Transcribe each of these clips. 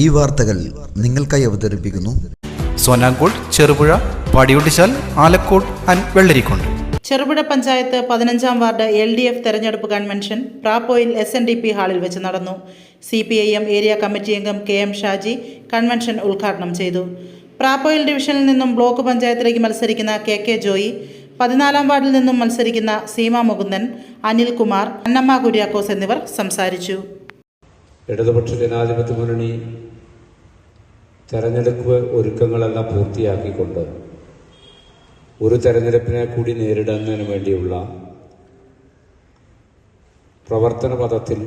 ഈ വാർത്തകൾ നിങ്ങൾക്കായി അവതരിപ്പിക്കുന്നു. സോനാങ്കോട് ചെറുപുഴ പാടിയൊട്ടിച്ചാൽ ആലക്കോട് ആൻഡ് വെള്ളരിക്കുണ്ട് ചെറുപുഴ പഞ്ചായത്ത് പതിനഞ്ചാം വാർഡ് എൽ ഡി എഫ് തെരഞ്ഞെടുപ്പ് convention Prapoyil S N D P ഹാളിൽ വെച്ച് നടന്നു. C P I M area committee അംഗം കെ എം ഷാജി കൺവെൻഷൻ ഉദ്ഘാടനം ചെയ്തു. പ്രാപ്പോയിൽ ഡിവിഷനിൽ നിന്നും ബ്ലോക്ക് പഞ്ചായത്തിലേക്ക് മത്സരിക്കുന്ന കെ കെ ജോയി പതിനാലാം വാർഡിൽ നിന്നും മത്സരിക്കുന്ന സീമ മുകുന്ദൻ അനിൽകുമാർ അന്നമ്മ കുര്യാക്കോസ് എന്നിവർ സംസാരിച്ചു. ഇടതുപക്ഷ ജനാധിപത്യ മുന്നണി തെരഞ്ഞെടുപ്പ് ഒരുക്കങ്ങളെല്ലാം പൂർത്തിയാക്കിക്കൊണ്ട് ഒരു തെരഞ്ഞെടുപ്പിനെ കൂടി നേരിടുന്നതിന് വേണ്ടിയുള്ള പ്രവർത്തന പദത്തിൽ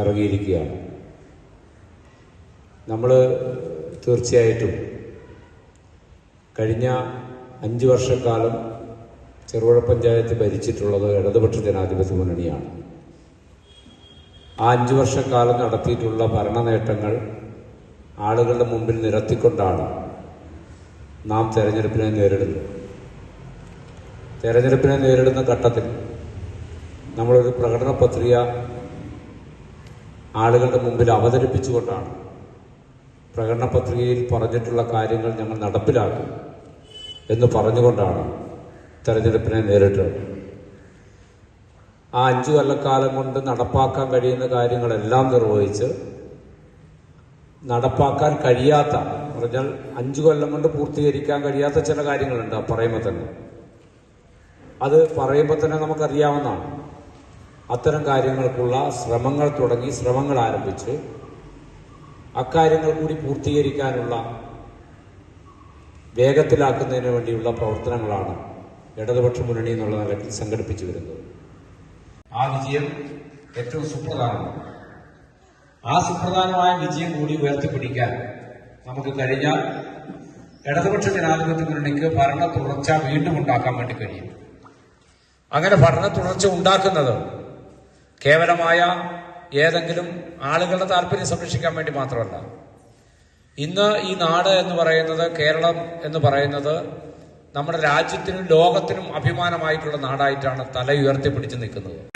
ഇറങ്ങിയിരിക്കുകയാണ്. നമ്മൾ തീർച്ചയായിട്ടും കഴിഞ്ഞ അഞ്ച് വർഷക്കാലം ചെറുപുഴ പഞ്ചായത്ത് ഭരിച്ചിട്ടുള്ളത് ഇടതുപക്ഷ ജനാധിപത്യ മുന്നണിയാണ്. ആ അഞ്ച് വർഷക്കാലം നടത്തിയിട്ടുള്ള ഭരണ നേട്ടങ്ങൾ ആളുകളുടെ മുമ്പിൽ നിരത്തിക്കൊണ്ടാണ് നാം തെരഞ്ഞെടുപ്പിനെ നേരിടുന്നത്. തെരഞ്ഞെടുപ്പിനെ നേരിടുന്ന ഘട്ടത്തിൽ നമ്മളൊരു പ്രകടന പത്രിക ആളുകളുടെ മുമ്പിൽ അവതരിപ്പിച്ചുകൊണ്ടാണ് പ്രകടന പത്രികയിൽ പറഞ്ഞിട്ടുള്ള കാര്യങ്ങൾ ഞങ്ങൾ നടപ്പിലാക്കും എന്ന് പറഞ്ഞുകൊണ്ടാണ് തെരഞ്ഞെടുപ്പിനെ നേരിട്ടത്. ആ അഞ്ചു കൊല്ലക്കാലം കൊണ്ട് നടപ്പാക്കാൻ കഴിയുന്ന കാര്യങ്ങളെല്ലാം നിർവഹിച്ച് നടപ്പാക്കാൻ കഴിയാത്ത പറഞ്ഞാൽ അഞ്ചു കൊല്ലം കൊണ്ട് പൂർത്തീകരിക്കാൻ കഴിയാത്ത ചില കാര്യങ്ങളുണ്ട് ആ പറയുമ്പോൾ തന്നെ. അത് പറയുമ്പോൾ തന്നെ നമുക്കറിയാവുന്നതാണ്. അത്തരം കാര്യങ്ങൾക്കുള്ള ശ്രമങ്ങൾ തുടങ്ങി ശ്രമങ്ങൾ ആരംഭിച്ച് അക്കാര്യങ്ങൾ കൂടി പൂർത്തീകരിക്കാനുള്ള വേഗത്തിലാക്കുന്നതിന് വേണ്ടിയുള്ള പ്രവർത്തനങ്ങളാണ് ഇടതുപക്ഷ മുന്നണി എന്നുള്ള നിലയ്ക്ക് സംഘടിപ്പിച്ചു വരുന്നത്. ആ വിജയം ഏറ്റവും സുപ്രധാനമാണ്. ആ സുപ്രധാനമായ വിജയം കൂടി ഉയർത്തിപ്പിടിക്കാൻ നമുക്ക് കഴിഞ്ഞാൽ ഇടതുപക്ഷ ജനാധിപത്യ മുന്നണിക്ക് ഭരണ തുടർച്ച വീണ്ടും ഉണ്ടാക്കാൻ വേണ്ടി കഴിയും. അങ്ങനെ ഭരണ തുടർച്ച ഉണ്ടാക്കുന്നത് കേവലമായ ഏതെങ്കിലും ആളുകളുടെ താല്പര്യം സംരക്ഷിക്കാൻ വേണ്ടി മാത്രമല്ല. ഇന്ന് ഈ നാട് എന്ന് പറയുന്നത് കേരളം എന്ന് പറയുന്നത് നമ്മുടെ രാജ്യത്തിനും ലോകത്തിനും അഭിമാനമായിട്ടുള്ള നാടായിട്ടാണ് തല ഉയർത്തിപ്പിടിച്ച് നിൽക്കുന്നത്.